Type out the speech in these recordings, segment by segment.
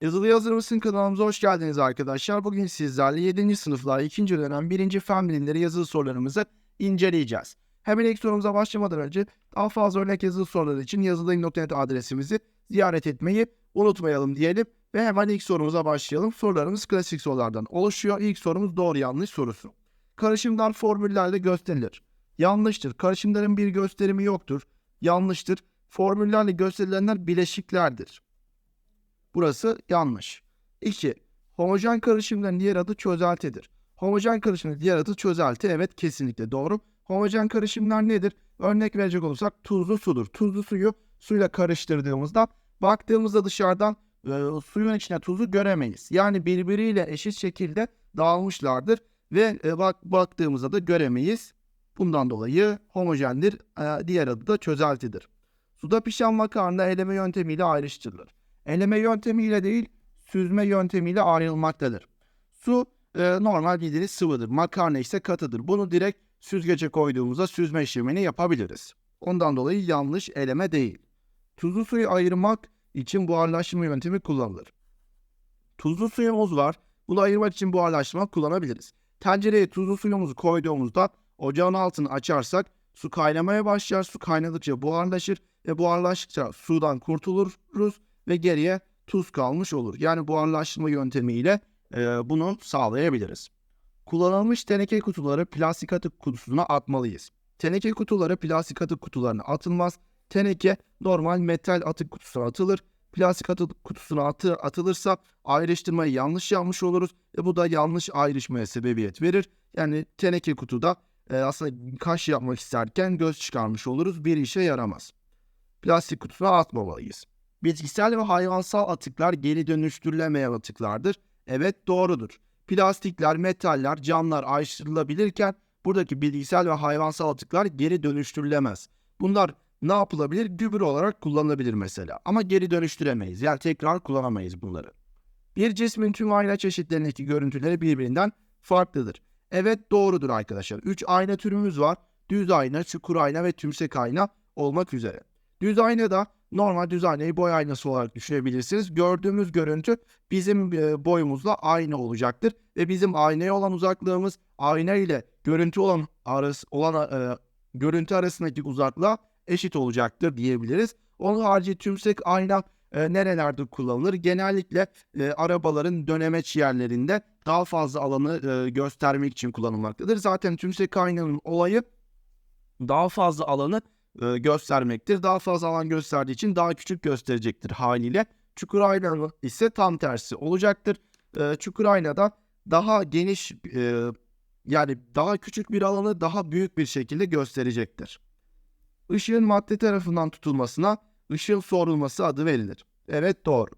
Yazılı Hazır kanalımıza hoş geldiniz arkadaşlar. Bugün sizlerle 7. sınıflar 2. dönem 1. fen bilimleri yazılı sorularımızı inceleyeceğiz. Hemen ilk sorumuza başlamadan önce daha fazla örnek yazılı sorular için yazılayım.net adresimizi ziyaret etmeyi unutmayalım diyelim. Ve hemen ilk sorumuza başlayalım. Sorularımız klasik sorulardan oluşuyor. İlk sorumuz doğru yanlış sorusu. Karışımlar formüllerde gösterilir. Yanlıştır. Karışımların bir gösterimi yoktur. Yanlıştır. Formüllerle gösterilenler bileşiklerdir. Burası yanlış. 2. Homojen karışımların diğer adı çözeltidir. Homojen karışımın diğer adı çözelti. Evet kesinlikle doğru. Homojen karışımlar nedir? Örnek verecek olursak tuzlu sudur. Tuzlu suyu suyla karıştırdığımızda baktığımızda dışarıdan e, suyun içine tuzu göremeyiz. Yani birbiriyle eşit şekilde dağılmışlardır ve e, bak baktığımızda da göremeyiz. Bundan dolayı homojendir. E, diğer adı da çözeltidir. Suda pişen makarna eleme yöntemiyle ayrıştırılır. Eleme yöntemiyle değil, süzme yöntemiyle ayrılmaktadır. Su e, normal bildiğiniz sıvıdır. Makarna ise katıdır. Bunu direkt süzgece koyduğumuzda süzme işlemini yapabiliriz. Ondan dolayı yanlış eleme değil. Tuzlu suyu ayırmak için buharlaştırma yöntemi kullanılır. Tuzlu suyumuz var. Bunu ayırmak için buharlaştırma kullanabiliriz. Tencereye tuzlu suyumuzu koyduğumuzda ocağın altını açarsak su kaynamaya başlar. Su kaynadıkça buharlaşır ve buharlaştıkça sudan kurtuluruz ve geriye tuz kalmış olur. Yani buharlaştırma yöntemiyle e, bunu sağlayabiliriz. Kullanılmış teneke kutuları plastik atık kutusuna atmalıyız. Teneke kutuları plastik atık kutularına atılmaz. Teneke normal metal atık kutusuna atılır. Plastik atık kutusuna atı, atılırsa ayrıştırmayı yanlış yapmış oluruz ve bu da yanlış ayrışmaya sebebiyet verir. Yani teneke kutuda e, aslında kaş yapmak isterken göz çıkarmış oluruz. Bir işe yaramaz. Plastik kutusuna atmamalıyız. Bitkisel ve hayvansal atıklar geri dönüştürülemeyen atıklardır. Evet doğrudur. Plastikler, metaller, camlar ayrıştırılabilirken buradaki bitkisel ve hayvansal atıklar geri dönüştürülemez. Bunlar ne yapılabilir? Gübre olarak kullanılabilir mesela. Ama geri dönüştüremeyiz. Yani tekrar kullanamayız bunları. Bir cismin tüm ayna çeşitlerindeki görüntüleri birbirinden farklıdır. Evet doğrudur arkadaşlar. 3 ayna türümüz var. Düz ayna, çukur ayna ve tümsek ayna olmak üzere. Düz ayna da normal düz aynayı boy aynası olarak düşünebilirsiniz. Gördüğümüz görüntü bizim e, boyumuzla aynı olacaktır ve bizim aynaya olan uzaklığımız ayna ile görüntü olan arası olan e, görüntü arasındaki uzaklığa eşit olacaktır diyebiliriz. Onun harici tümsek ayna e, nerelerde kullanılır? Genellikle e, arabaların dönemeç yerlerinde daha fazla alanı e, göstermek için kullanılmaktadır. Zaten tümsek aynanın olayı daha fazla alanı e, göstermektir. Daha fazla alan gösterdiği için daha küçük gösterecektir haliyle. Çukur ayna ise tam tersi olacaktır. E, çukur aynada daha geniş e, yani daha küçük bir alanı daha büyük bir şekilde gösterecektir. Işığın madde tarafından tutulmasına ışığın sorulması adı verilir. Evet doğru.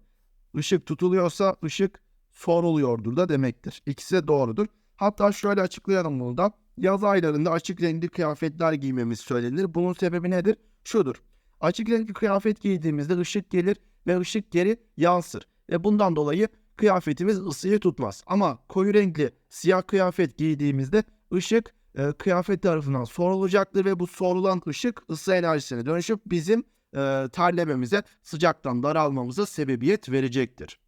Işık tutuluyorsa ışık soruluyordur da demektir. İkisi de doğrudur. Hatta şöyle açıklayalım bunu da. Yaz aylarında açık renkli kıyafetler giymemiz söylenir. Bunun sebebi nedir? Şudur. Açık renkli kıyafet giydiğimizde ışık gelir ve ışık geri yansır. Ve bundan dolayı kıyafetimiz ısıyı tutmaz. Ama koyu renkli siyah kıyafet giydiğimizde ışık e, kıyafet tarafından sorulacaktır ve bu sorulan ışık ısı enerjisine dönüşüp bizim e, terlememize, sıcaktan daralmamıza sebebiyet verecektir.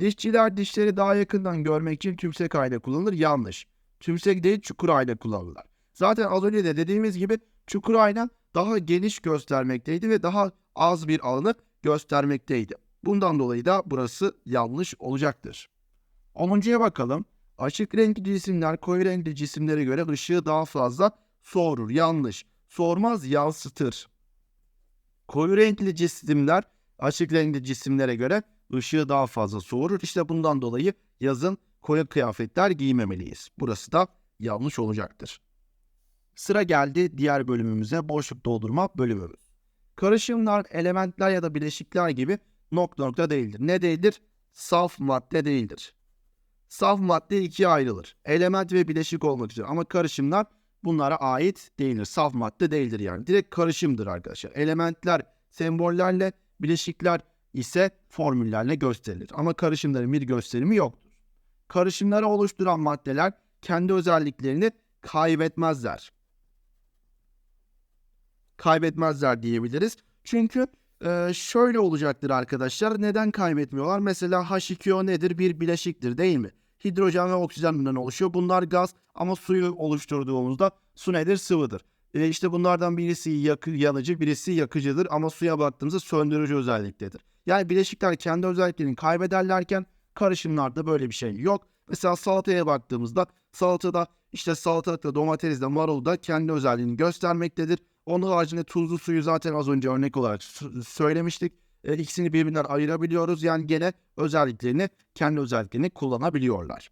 Dişçiler dişleri daha yakından görmek için tümsek ayna kullanır. Yanlış. Tümsek değil çukur ayna kullanırlar. Zaten az önce de dediğimiz gibi çukur ayna daha geniş göstermekteydi ve daha az bir alanı göstermekteydi. Bundan dolayı da burası yanlış olacaktır. 10'uncuya bakalım. Açık renkli cisimler koyu renkli cisimlere göre ışığı daha fazla soğurur. Yanlış. Soğurmaz yansıtır. Koyu renkli cisimler açık renkli cisimlere göre ışığı daha fazla soğurur. İşte bundan dolayı yazın koyu kıyafetler giymemeliyiz. Burası da yanlış olacaktır. Sıra geldi diğer bölümümüze boşluk doldurma bölümümüz. Karışımlar, elementler ya da bileşikler gibi nokta nokta değildir. Ne değildir? Saf madde değildir. Saf madde ikiye ayrılır. Element ve bileşik olmak üzere ama karışımlar bunlara ait değildir. Saf madde değildir yani. Direkt karışımdır arkadaşlar. Elementler sembollerle, bileşikler ise formüllerle gösterilir. Ama karışımların bir gösterimi yoktur. Karışımları oluşturan maddeler kendi özelliklerini kaybetmezler. Kaybetmezler diyebiliriz. Çünkü Ee, şöyle olacaktır arkadaşlar. Neden kaybetmiyorlar? Mesela H2O nedir? Bir bileşiktir değil mi? Hidrojen ve oksijenden oluşuyor. Bunlar gaz ama suyu oluşturduğumuzda su nedir? Sıvıdır. Ee, işte bunlardan birisi yakı, yanıcı, birisi yakıcıdır ama suya baktığımızda söndürücü özelliktedir. Yani bileşikler kendi özelliklerini kaybederlerken karışımlarda böyle bir şey yok. Mesela salataya baktığımızda salatada işte salatalıkla domatesle marul da kendi özelliğini göstermektedir. Onun haricinde tuzlu suyu zaten az önce örnek olarak söylemiştik. E, ikisini birbirinden ayırabiliyoruz. Yani gene özelliklerini, kendi özelliklerini kullanabiliyorlar.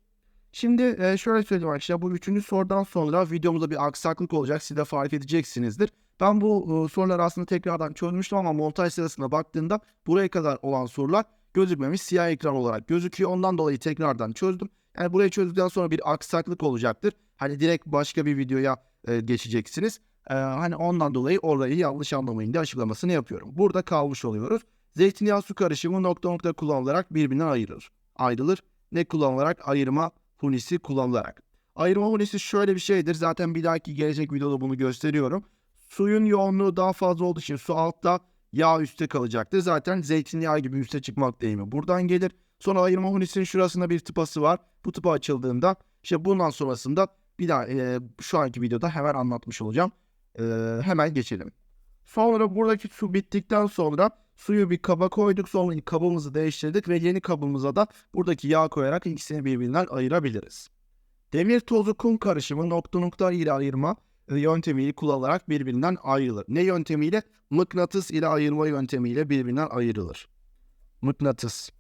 Şimdi e, şöyle söyleyeyim arkadaşlar. Bu üçüncü sorudan sonra videomuzda bir aksaklık olacak. Siz de fark edeceksinizdir. Ben bu e, soruları aslında tekrardan çözmüştüm ama montaj sırasında baktığımda buraya kadar olan sorular gözükmemiş. Siyah ekran olarak gözüküyor. Ondan dolayı tekrardan çözdüm. Yani burayı çözdükten sonra bir aksaklık olacaktır. Hani direkt başka bir videoya e, geçeceksiniz. Ee, hani ondan dolayı orayı yanlış anlamayın diye açıklamasını yapıyorum. Burada kalmış oluyoruz. Zeytinyağı su karışımı nokta nokta kullanılarak birbirinden ayrılır. Ayrılır. Ne kullanılarak? Ayırma hunisi kullanılarak. Ayırma hunisi şöyle bir şeydir. Zaten bir dahaki gelecek videoda bunu gösteriyorum. Suyun yoğunluğu daha fazla olduğu için su altta yağ üstte kalacaktır. Zaten zeytinyağı gibi üste çıkmak deyimi buradan gelir. Sonra ayırma hunisinin şurasında bir tıpası var. Bu tıpa açıldığında işte bundan sonrasında bir daha e, şu anki videoda hemen anlatmış olacağım. E, hemen geçelim. Sonra buradaki su bittikten sonra suyu bir kaba koyduk. Sonra kabımızı değiştirdik ve yeni kabımıza da buradaki yağ koyarak ikisini birbirinden ayırabiliriz. Demir tozu kum karışımı nokta nokta ile ayırma yöntemiyle kullanılarak birbirinden ayrılır. Ne yöntemiyle? Mıknatıs ile ayırma yöntemiyle birbirinden ayrılır. Mıknatıs.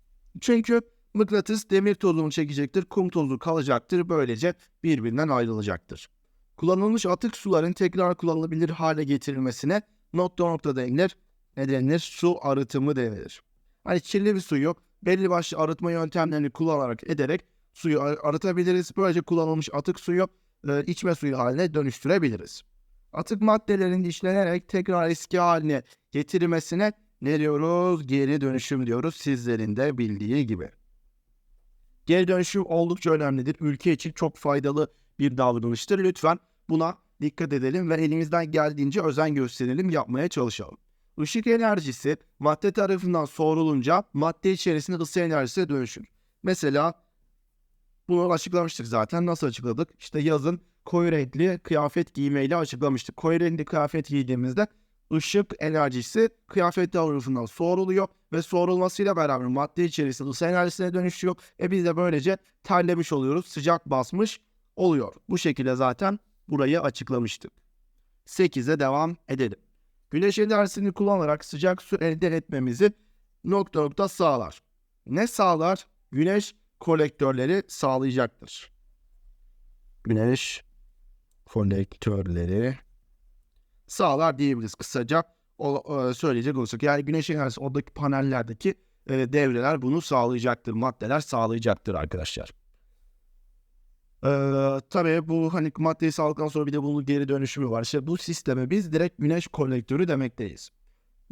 Çünkü mıknatıs demir tozunu çekecektir, kum tozu kalacaktır. Böylece birbirinden ayrılacaktır. Kullanılmış atık suların tekrar kullanılabilir hale getirilmesine nokta nokta denilir. Ne denilir? Su arıtımı denilir. Hani kirli bir suyu belli başlı arıtma yöntemlerini kullanarak ederek suyu ar- arıtabiliriz. Böylece kullanılmış atık suyu e, içme suyu haline dönüştürebiliriz. Atık maddelerin işlenerek tekrar eski haline getirilmesine ne diyoruz? Geri dönüşüm diyoruz sizlerin de bildiği gibi. Geri dönüşüm oldukça önemlidir. Ülke için çok faydalı bir davranıştır. Lütfen buna dikkat edelim ve elimizden geldiğince özen gösterelim, yapmaya çalışalım. Işık enerjisi madde tarafından soğurulunca madde içerisinde ısı enerjisine dönüşür. Mesela bunu açıklamıştık zaten. Nasıl açıkladık? İşte yazın koyu renkli kıyafet giymeyle açıklamıştık. Koyu renkli kıyafet giydiğimizde ışık enerjisi kıyafet tarafından soğuruluyor ve soğurulmasıyla beraber madde içerisinde ısı enerjisine dönüşüyor. E biz de böylece terlemiş oluyoruz. Sıcak basmış oluyor. Bu şekilde zaten burayı açıklamıştık. 8'e devam edelim. Güneş enerjisini kullanarak sıcak su elde etmemizi nokta nokta sağlar. Ne sağlar? Güneş kolektörleri sağlayacaktır. Güneş kolektörleri sağlar diyebiliriz kısaca o, e, söyleyecek olursak. Yani güneş enerjisi oradaki panellerdeki e, devreler bunu sağlayacaktır. Maddeler sağlayacaktır arkadaşlar. Ee, tabii bu hani maddeyi sağladıktan sonra bir de bunun geri dönüşümü var. İşte bu sisteme biz direkt güneş kolektörü demekteyiz.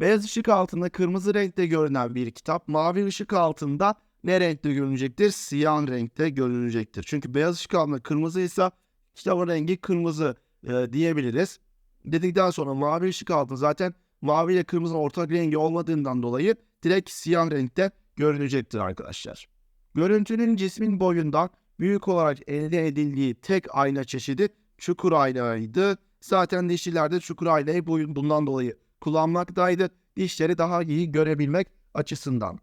Beyaz ışık altında kırmızı renkte görünen bir kitap mavi ışık altında ne renkte görünecektir? Siyah renkte görünecektir. Çünkü beyaz ışık altında kırmızı ise kitabın rengi kırmızı e, diyebiliriz. Dedikten sonra mavi ışık altında zaten mavi ile kırmızının ortak rengi olmadığından dolayı direkt siyah renkte görünecektir arkadaşlar. Görüntünün cismin boyundan büyük olarak elde edildiği tek ayna çeşidi çukur aynaydı. Zaten dişçilerde çukur aynayı bu- bundan dolayı kullanmaktaydı. Dişleri daha iyi görebilmek açısından.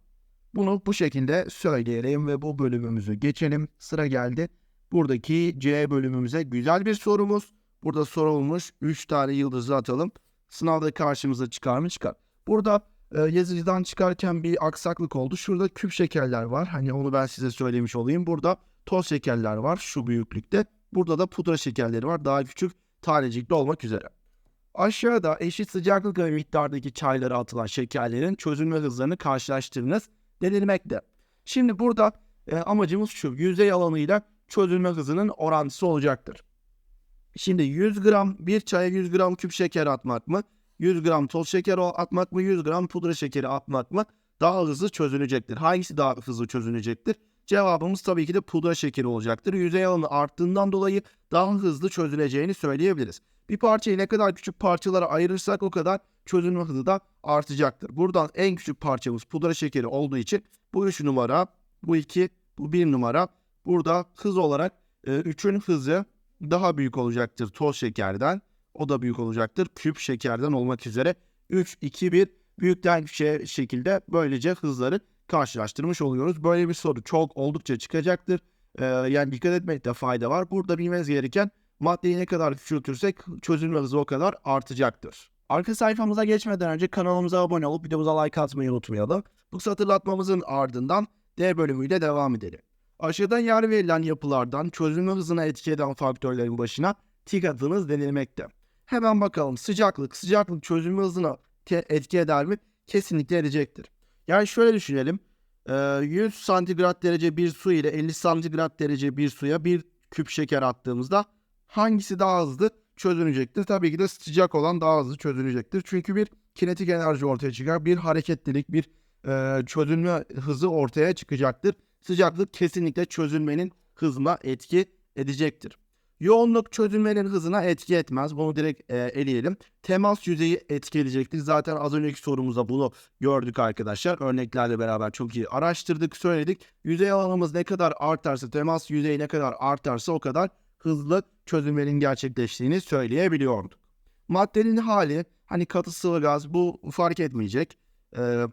Bunu bu şekilde söyleyelim ve bu bölümümüzü geçelim. Sıra geldi. Buradaki C bölümümüze güzel bir sorumuz. Burada sorulmuş 3 tane yıldızı atalım. Sınavda karşımıza çıkar mı çıkar. Burada e, yazıcıdan çıkarken bir aksaklık oldu. Şurada küp şekerler var. Hani onu ben size söylemiş olayım. Burada toz şekerler var şu büyüklükte. Burada da pudra şekerleri var. Daha küçük tanecikli olmak üzere. Aşağıda eşit sıcaklık ve miktardaki çaylara atılan şekerlerin çözülme hızlarını karşılaştırınız denilmekte. Şimdi burada e, amacımız şu. Yüzey alanıyla çözülme hızının orantısı olacaktır. Şimdi 100 gram bir çaya 100 gram küp şeker atmak mı? 100 gram toz şeker atmak mı? 100 gram pudra şekeri atmak mı? Daha hızlı çözünecektir. Hangisi daha hızlı çözünecektir? Cevabımız tabii ki de pudra şekeri olacaktır. Yüzey alanı arttığından dolayı daha hızlı çözüleceğini söyleyebiliriz. Bir parçayı ne kadar küçük parçalara ayırırsak o kadar çözülme hızı da artacaktır. Buradan en küçük parçamız pudra şekeri olduğu için bu 3 numara, bu 2, bu 1 numara. Burada hız olarak 3'ün hızı daha büyük olacaktır toz şekerden. O da büyük olacaktır küp şekerden olmak üzere. 3, 2, 1 büyükten küçüğe şekilde böylece hızları karşılaştırmış oluyoruz. Böyle bir soru çok oldukça çıkacaktır. Ee, yani dikkat etmekte fayda var. Burada bilmeniz gereken maddeyi ne kadar küçültürsek çözülme hızı o kadar artacaktır. Arka sayfamıza geçmeden önce kanalımıza abone olup videomuza like atmayı unutmayalım. Bu hatırlatmamızın ardından D bölümüyle devam edelim. Aşağıda yer verilen yapılardan çözülme hızına etki eden faktörlerin başına tik atınız denilmekte. Hemen bakalım sıcaklık, sıcaklık çözülme hızına etki eder mi? Kesinlikle edecektir. Yani şöyle düşünelim. 100 santigrat derece bir su ile 50 santigrat derece bir suya bir küp şeker attığımızda hangisi daha hızlı çözünecektir? Tabii ki de sıcak olan daha hızlı çözünecektir. Çünkü bir kinetik enerji ortaya çıkar. Bir hareketlilik, bir çözülme hızı ortaya çıkacaktır. Sıcaklık kesinlikle çözülmenin hızına etki edecektir. Yoğunluk çözülmenin hızına etki etmez. Bunu direkt e, eleyelim. Temas yüzeyi etki edecektir. Zaten az önceki sorumuzda bunu gördük arkadaşlar. Örneklerle beraber çok iyi araştırdık, söyledik. Yüzey alanımız ne kadar artarsa, temas yüzeyi ne kadar artarsa o kadar hızlı çözülmenin gerçekleştiğini söyleyebiliyorduk. Maddenin hali, hani katı sıvı gaz bu fark etmeyecek. Ee,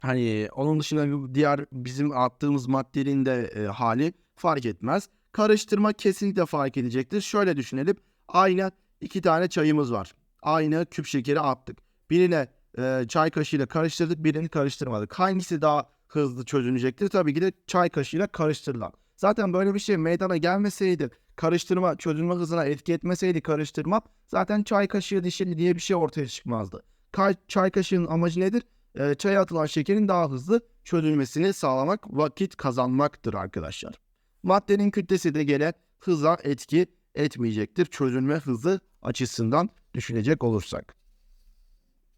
hani onun dışında diğer bizim attığımız maddenin de e, hali fark etmez. Karıştırma kesinlikle fark edecektir. Şöyle düşünelim. Aynı iki tane çayımız var. Aynı küp şekeri attık. Birine e, çay kaşığıyla karıştırdık, birini karıştırmadık. Hangisi daha hızlı çözünecektir? Tabii ki de çay kaşığıyla karıştırılan. Zaten böyle bir şey meydana gelmeseydi, karıştırma çözülme hızına etki etmeseydi karıştırma, zaten çay kaşığı dişili diye bir şey ortaya çıkmazdı. Ka- çay kaşığının amacı nedir? E, çaya atılan şekerin daha hızlı çözülmesini sağlamak, vakit kazanmaktır arkadaşlar. Maddenin kütlesi de gene hıza etki etmeyecektir. Çözülme hızı açısından düşünecek olursak.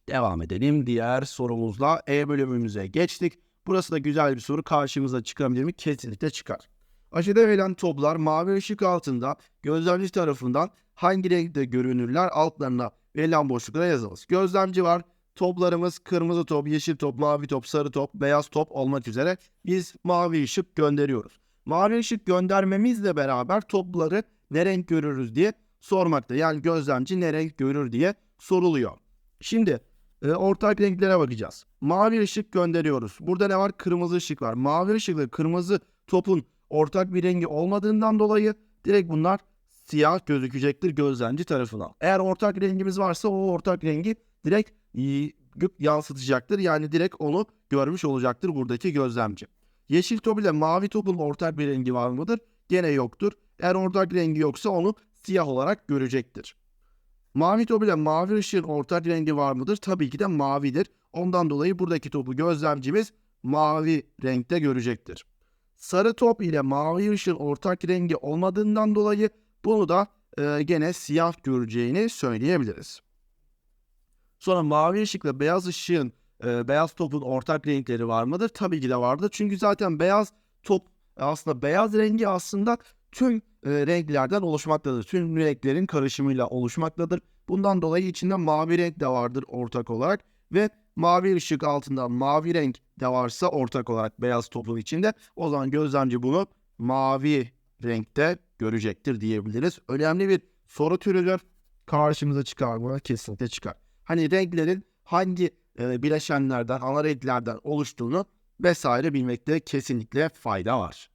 Devam edelim. Diğer sorumuzla E bölümümüze geçtik. Burası da güzel bir soru. Karşımıza çıkabilir mi? Kesinlikle çıkar. Aşağıda verilen toplar mavi ışık altında gözlemci tarafından hangi renkte görünürler altlarına verilen boşluklara yazılır. Gözlemci var. Toplarımız kırmızı top, yeşil top, mavi top, sarı top, beyaz top olmak üzere biz mavi ışık gönderiyoruz mavi ışık göndermemizle beraber topları ne renk görürüz diye sormakta. Yani gözlemci ne renk görür diye soruluyor. Şimdi e, ortak renklere bakacağız. Mavi ışık gönderiyoruz. Burada ne var? Kırmızı ışık var. Mavi ışıkla kırmızı topun ortak bir rengi olmadığından dolayı direkt bunlar siyah gözükecektir gözlemci tarafından. Eğer ortak rengimiz varsa o ortak rengi direkt yansıtacaktır. Yani direkt onu görmüş olacaktır buradaki gözlemci. Yeşil top ile mavi topun ortak bir rengi var mıdır? Gene yoktur. Eğer ortak rengi yoksa onu siyah olarak görecektir. Mavi top ile mavi ışığın ortak rengi var mıdır? Tabii ki de mavidir. Ondan dolayı buradaki topu gözlemcimiz mavi renkte görecektir. Sarı top ile mavi ışığın ortak rengi olmadığından dolayı bunu da e, gene siyah göreceğini söyleyebiliriz. Sonra mavi ışıkla beyaz ışığın e, beyaz topun ortak renkleri var mıdır? Tabii ki de vardır. Çünkü zaten beyaz top aslında beyaz rengi aslında tüm e, renklerden oluşmaktadır. Tüm renklerin karışımıyla oluşmaktadır. Bundan dolayı içinde mavi renk de vardır ortak olarak ve mavi ışık altında mavi renk de varsa ortak olarak beyaz topun içinde o zaman gözlemci bunu mavi renkte görecektir diyebiliriz. Önemli bir soru türüdür. Karşımıza çıkar mı? Kesinlikle çıkar. Hani renklerin hangi e, bileşenlerden, ana oluştuğunu vesaire bilmekte kesinlikle fayda var.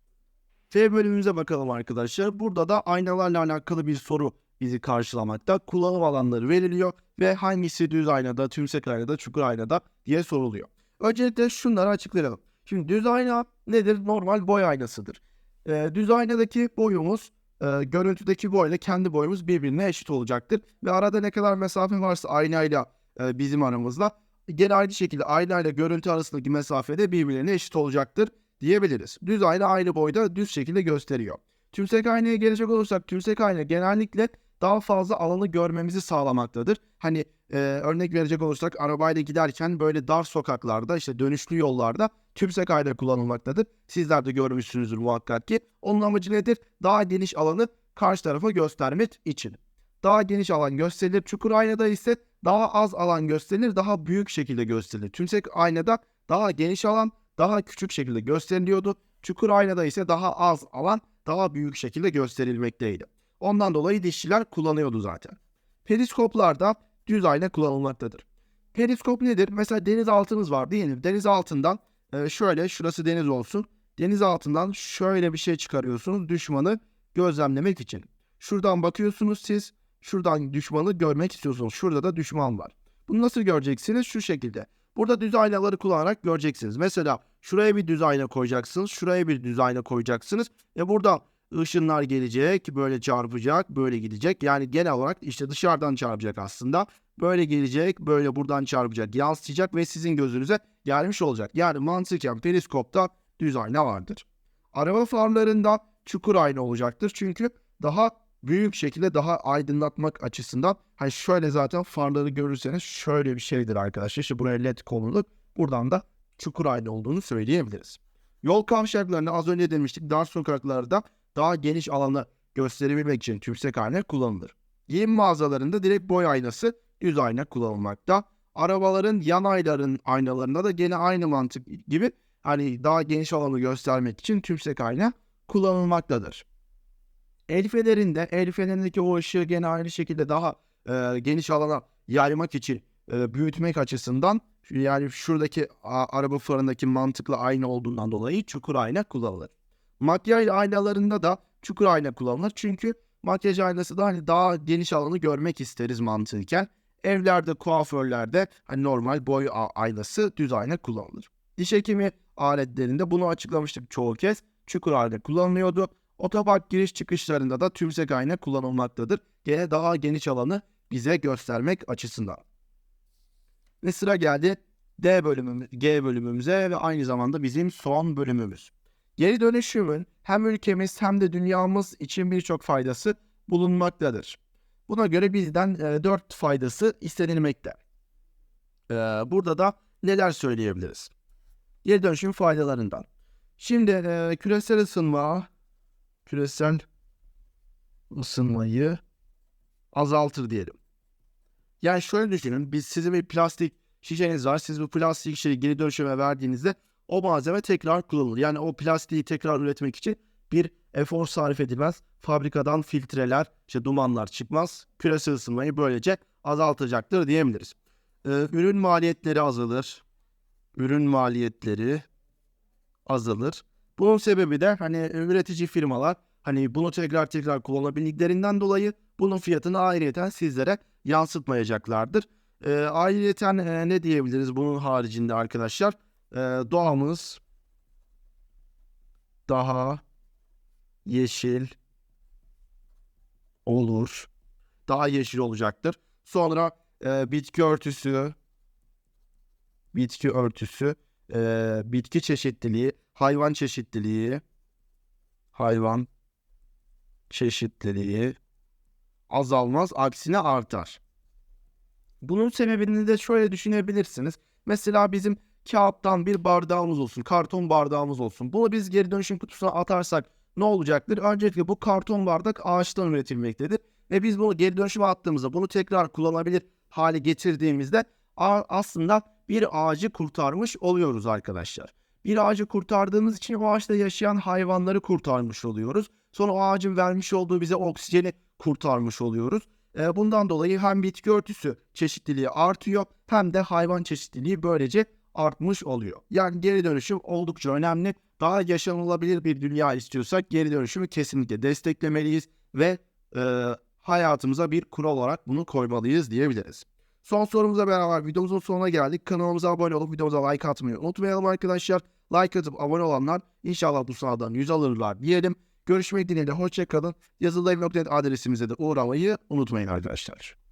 F bölümümüze bakalım arkadaşlar. Burada da aynalarla alakalı bir soru bizi karşılamakta. Kullanım alanları veriliyor ve hangisi düz aynada, tümsek aynada, çukur aynada diye soruluyor. Öncelikle şunları açıklayalım. Şimdi düz ayna nedir? Normal boy aynasıdır. Ee, düz aynadaki boyumuz e, görüntüdeki boyla kendi boyumuz birbirine eşit olacaktır. Ve arada ne kadar mesafe varsa aynayla e, bizim aramızda gene aynı şekilde ayna ile görüntü arasındaki mesafede birbirlerine eşit olacaktır diyebiliriz. Düz ayna aynı boyda düz şekilde gösteriyor. Tümsek aynaya gelecek olursak tümsek ayna genellikle daha fazla alanı görmemizi sağlamaktadır. Hani e, örnek verecek olursak arabayla giderken böyle dar sokaklarda işte dönüşlü yollarda tümsek ayna kullanılmaktadır. Sizler de görmüşsünüzdür muhakkak ki. Onun amacı nedir? Daha geniş alanı karşı tarafa göstermek için. Daha geniş alan gösterilir. Çukur aynada ise daha az alan gösterilir, daha büyük şekilde gösterilir. Tümsek aynada daha geniş alan, daha küçük şekilde gösteriliyordu. Çukur aynada ise daha az alan, daha büyük şekilde gösterilmekteydi. Ondan dolayı dişçiler kullanıyordu zaten. Periskoplarda düz ayna kullanılmaktadır. Periskop nedir? Mesela deniz altınız var diyelim. Deniz altından e, şöyle şurası deniz olsun. Deniz altından şöyle bir şey çıkarıyorsunuz düşmanı gözlemlemek için. Şuradan bakıyorsunuz siz. Şuradan düşmanı görmek istiyorsunuz. Şurada da düşman var. Bunu nasıl göreceksiniz? Şu şekilde. Burada düz aynaları kullanarak göreceksiniz. Mesela şuraya bir düz ayna koyacaksınız. Şuraya bir düz ayna koyacaksınız. E burada ışınlar gelecek, böyle çarpacak, böyle gidecek. Yani genel olarak işte dışarıdan çarpacak aslında. Böyle gelecek, böyle buradan çarpacak, yansıtacak ve sizin gözünüze gelmiş olacak. Yani mantıken periskopta düz ayna vardır. Araba farlarında çukur ayna olacaktır. Çünkü daha büyük şekilde daha aydınlatmak açısından hani şöyle zaten farları görürseniz şöyle bir şeydir arkadaşlar. İşte buraya led konulur. Buradan da çukur ayna olduğunu söyleyebiliriz. Yol kavşaklarında az önce demiştik dar sokaklarda daha geniş alanı gösterebilmek için tümsek ayna kullanılır. Giyim mağazalarında direkt boy aynası düz ayna kullanılmakta. Arabaların yan ayların aynalarında da gene aynı mantık gibi hani daha geniş alanı göstermek için tümsek ayna kullanılmaktadır. El fenerinde, el fenerindeki o ışığı gene aynı şekilde daha e, geniş alana yaymak için e, büyütmek açısından yani şuradaki a, araba farındaki mantıkla aynı olduğundan dolayı çukur ayna kullanılır. Makyaj aynalarında da çukur ayna kullanılır. Çünkü makyaj aynası da hani daha geniş alanı görmek isteriz mantıken. Evlerde, kuaförlerde hani normal boy aynası düz ayna kullanılır. Diş hekimi aletlerinde bunu açıklamıştık çoğu kez. Çukur ayna kullanılıyordu. Otopark giriş çıkışlarında da tümsek ayna kullanılmaktadır. Gene daha geniş alanı bize göstermek açısından. Ve sıra geldi D bölümümüz, G bölümümüze ve aynı zamanda bizim son bölümümüz. Geri dönüşümün hem ülkemiz hem de dünyamız için birçok faydası bulunmaktadır. Buna göre bizden e, 4 faydası istenilmekte. E, burada da neler söyleyebiliriz? Geri dönüşüm faydalarından. Şimdi e, küresel ısınma, küresel ısınmayı azaltır diyelim. Yani şöyle düşünün, biz sizin bir plastik şişeniz var, siz bu plastik şişeyi geri dönüşüme verdiğinizde o malzeme tekrar kullanılır. Yani o plastiği tekrar üretmek için bir efor sarf edilmez. Fabrikadan filtreler, işte dumanlar çıkmaz. Küresel ısınmayı böylece azaltacaktır diyebiliriz. Ee, ürün maliyetleri azalır. Ürün maliyetleri azalır. Bunun sebebi de hani üretici firmalar hani bunu tekrar tekrar kullanabildiklerinden dolayı bunun fiyatını ayrıyeten sizlere yansıtmayacaklardır. Ee, ayrıyeten e, ne diyebiliriz bunun haricinde arkadaşlar? Ee, doğamız daha yeşil olur. Daha yeşil olacaktır. Sonra e, bitki örtüsü, bitki örtüsü, e, bitki çeşitliliği, hayvan çeşitliliği, hayvan çeşitliliği azalmaz, aksine artar. Bunun sebebini de şöyle düşünebilirsiniz. Mesela bizim kağıttan bir bardağımız olsun, karton bardağımız olsun. Bunu biz geri dönüşüm kutusuna atarsak ne olacaktır? Öncelikle bu karton bardak ağaçtan üretilmektedir. Ve biz bunu geri dönüşüme attığımızda, bunu tekrar kullanabilir hale getirdiğimizde aslında bir ağacı kurtarmış oluyoruz arkadaşlar. Bir ağacı kurtardığımız için o ağaçta yaşayan hayvanları kurtarmış oluyoruz. Sonra o ağacın vermiş olduğu bize oksijeni kurtarmış oluyoruz. E, bundan dolayı hem bitki örtüsü çeşitliliği artıyor hem de hayvan çeşitliliği böylece artmış oluyor. Yani geri dönüşüm oldukça önemli. Daha yaşanılabilir bir dünya istiyorsak geri dönüşümü kesinlikle desteklemeliyiz ve e, hayatımıza bir kural olarak bunu koymalıyız diyebiliriz. Son sorumuza beraber videomuzun sonuna geldik. Kanalımıza abone olup videomuza like atmayı unutmayalım arkadaşlar. Like atıp abone olanlar inşallah bu sınavdan yüz alırlar diyelim. Görüşmek dileğiyle hoşçakalın. Yazılı adresimize de uğramayı unutmayın arkadaşlar.